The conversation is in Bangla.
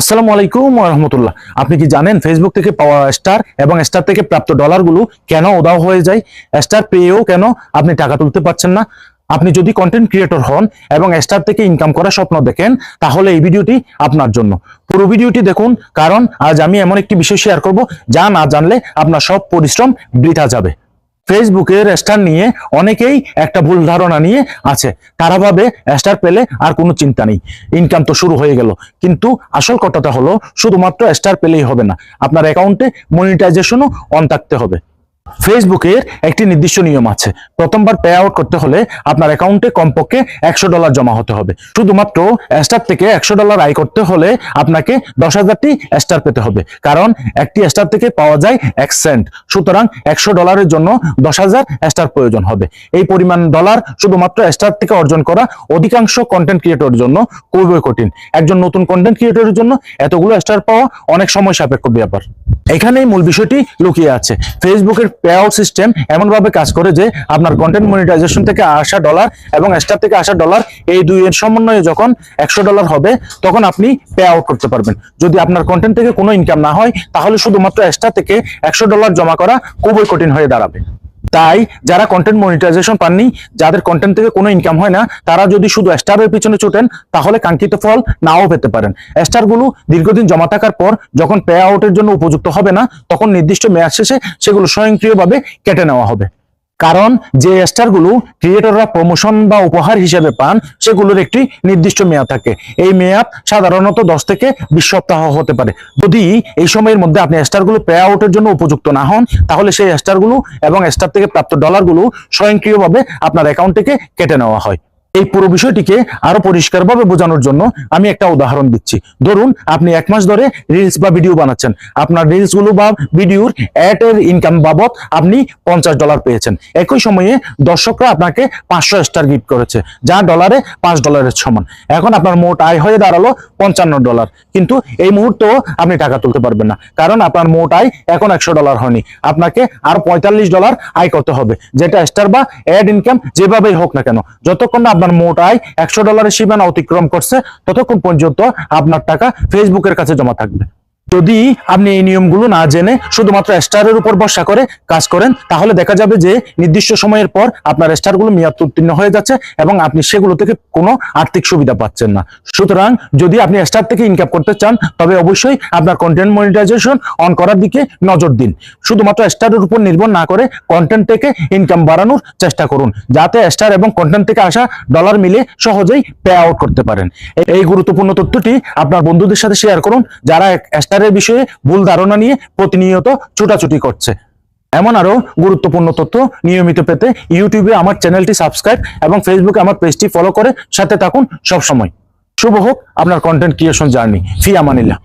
আসসালামু আলাইকুম রহমতুল্লাহ। আপনি কি জানেন ফেসবুক থেকে পাওয়া স্টার এবং স্টার থেকে প্রাপ্ত ডলারগুলো কেন উদাও হয়ে যায়? স্টার পেয়েও কেন আপনি টাকা তুলতে পারছেন না? আপনি যদি কন্টেন্ট ক্রিয়েটর হন এবং স্টার থেকে ইনকাম করার স্বপ্ন দেখেন, তাহলে এই ভিডিওটি আপনার জন্য। পুরো ভিডিওটি দেখুন, কারণ আজ আমি এমন একটি বিষয় শেয়ার করব, যা না জানলে আপনার সব পরিশ্রম বৃথা যাবে। ফেসবুকের স্টার নিয়ে অনেকেই একটা ভুল ধারণা নিয়ে আছে। তারা ভাবে স্টার পেলে আর কোনো চিন্তা নেই। ইনকাম তো শুরু হয়ে গেল। কিন্তু আসল কথাটা হলো, শুধুমাত্র স্টার পেলেই হবে না। আপনার অ্যাকাউন্টে মনিটাইজেশনও অন থাকতে হবে। ফেসবুকের একটি নির্দিষ্ট নিয়ম আছে। প্রথমবার পে আউট করতে হলে আপনার অ্যাকাউন্টে কমপক্ষে একশো ডলার জমা হতে হবে। শুধুমাত্র স্টার থেকে একশো ডলার আয় করতে হলে আপনাকে দশ হাজারটি স্টার পেতে হবে। কারণ একটি স্টার থেকে পাওয়া যায় এক সেন্ট সুতরাং একশো ডলারের জন্য দশ হাজার স্টার প্রয়োজন হবে। এই পরিমাণ ডলার শুধুমাত্র স্টার থেকে অর্জন করা অধিকাংশ কন্টেন্ট ক্রিয়েটরের জন্য খুবই কঠিন। একজন নতুন কন্টেন্ট ক্রিয়েটরের জন্য এতগুলো স্টার পাওয়া অনেক সময় সাপেক্ষ ব্যাপার। এখানেই মূল বিষয়টি লুকিয়ে আছে। ফেসবুকের পে আউট সিস্টেম এমনভাবে কাজ করে যে আপনার কন্টেন্ট মনিটাইজেশন থেকে আসা ডলার এবং স্টার থেকে আসা ডলার এই দুইয়ের সমন্বয়ে যখন একশো ডলার হবে, তখন আপনি পে আউট করতে পারবেন। যদি আপনার কন্টেন্ট থেকে কোনো ইনকাম না হয়, তাহলে শুধুমাত্র স্টার থেকে একশো ডলার জমা করা খুবই কঠিন হয়ে দাঁড়াবে। তাই যারা কন্টেন্ট মনিটাইজেশন পাননি, যাদের কন্টেন্ট থেকে কোনো ইনকাম হয় না, তারা যদি শুধু স্টারের পিছনে ছোটেন তাহলে কাঙ্ক্ষিত ফল নাও পেতে পারেন। স্টারগুলো দীর্ঘদিন জমা থাকার পর যখন পে আউটের জন্য উপযুক্ত হবে না, তখন নির্দিষ্ট মেয়াদ শেষে সেগুলো স্বয়ংক্রিয়ভাবে কেটে নেওয়া হবে। কারণ যে স্টারগুলো ক্রিয়েটররা প্রমোশন বা উপহার হিসেবে পান, সেগুলোর একটি নির্দিষ্ট মেয়াদ থাকে। এই মেয়াদ সাধারণত দশ থেকে বিশ সপ্তাহ হতে পারে। যদি এই সময়ের মধ্যে আপনি স্টারগুলো পে আউটের জন্য উপযুক্ত না হন, তাহলে সেই স্টারগুলো এবং স্টার থেকে প্রাপ্ত ডলারগুলো স্বয়ংক্রিয়ভাবে আপনার অ্যাকাউন্ট থেকে কেটে নেওয়া হয়। এই পুরো বিষয়টিকে আরও পরিষ্কারভাবে বোঝানোর জন্য আমি একটা উদাহরণ দিচ্ছি। ধরুন, আপনি এক মাস ধরে রিলস বা ভিডিও বানাচ্ছেন। আপনার রিলসগুলো বা ভিডিওর অ্যাড এর ইনকাম বাবদ আপনি পঞ্চাশ ডলার পেয়েছেন। একই সময়ে দর্শকরা আপনাকে পাঁচশো স্টার গিফট করেছে, যা ডলারে পাঁচ ডলারের সমান। এখন আপনার মোট আয় হয়ে দাঁড়াল পঞ্চান্ন ডলার কিন্তু এই মুহূর্তেও আপনি টাকা তুলতে পারবেন না, কারণ আপনার মোট আয় এখন একশো ডলার হয়নি। আপনাকে আর পঁয়তাল্লিশ ডলার আয় করতে হবে, যেটা স্টার বা অ্যাড ইনকাম যেভাবেই হোক না কেন। যতক্ষণ না আপনার মোট আয় একশো ডলারের সীমানা অতিক্রম করছে, ততক্ষণ পর্যন্ত আপনার টাকা ফেসবুকের কাছে জমা থাকবে। যদি আপনি এই নিয়মগুলো না জেনে শুধুমাত্র স্টারের উপর ভরসা করে কাজ করেন, তাহলে দেখা যাবে যে নির্দিষ্ট সময়ের পর আপনার স্টারগুলো মেয়াদ উত্তীর্ণ হয়ে যাচ্ছে এবং আপনি সেগুলো থেকে কোনো আর্থিক সুবিধা পাচ্ছেন না। সুতরাং যদি আপনি স্টার থেকে ইনকাম করতে চান, তবে অবশ্যই আপনার কন্টেন্ট মনিটাইজেশন অন করার দিকে নজর দিন। শুধুমাত্র স্টারের উপর নির্ভর না করে কন্টেন্ট থেকে ইনকাম বাড়ানোর চেষ্টা করুন, যাতে স্টার এবং কন্টেন্ট থেকে আসা ডলার মিলে সহজেই পে আউট করতে পারেন। এই- গুরুত্বপূর্ণ তথ্যটি আপনার বন্ধুদের সাথে শেয়ার করুন, যারা স্টারের বিষয়ে ভুল ধারণা নিয়ে প্রতিনিয়ত ছুটাছুটি করছে। এমন আরও গুরুত্বপূর্ণ তথ্য নিয়মিত পেতে ইউটিউবে আমার চ্যানেলটি সাবস্ক্রাইব এবং ফেসবুকে আমার পেজটি ফলো করে সাথে থাকুন সবসময়। শুভ হোক, আপনার কন্টেন্ট ক্রিয়েশন জার্নি ফি আমানিল্লাহ।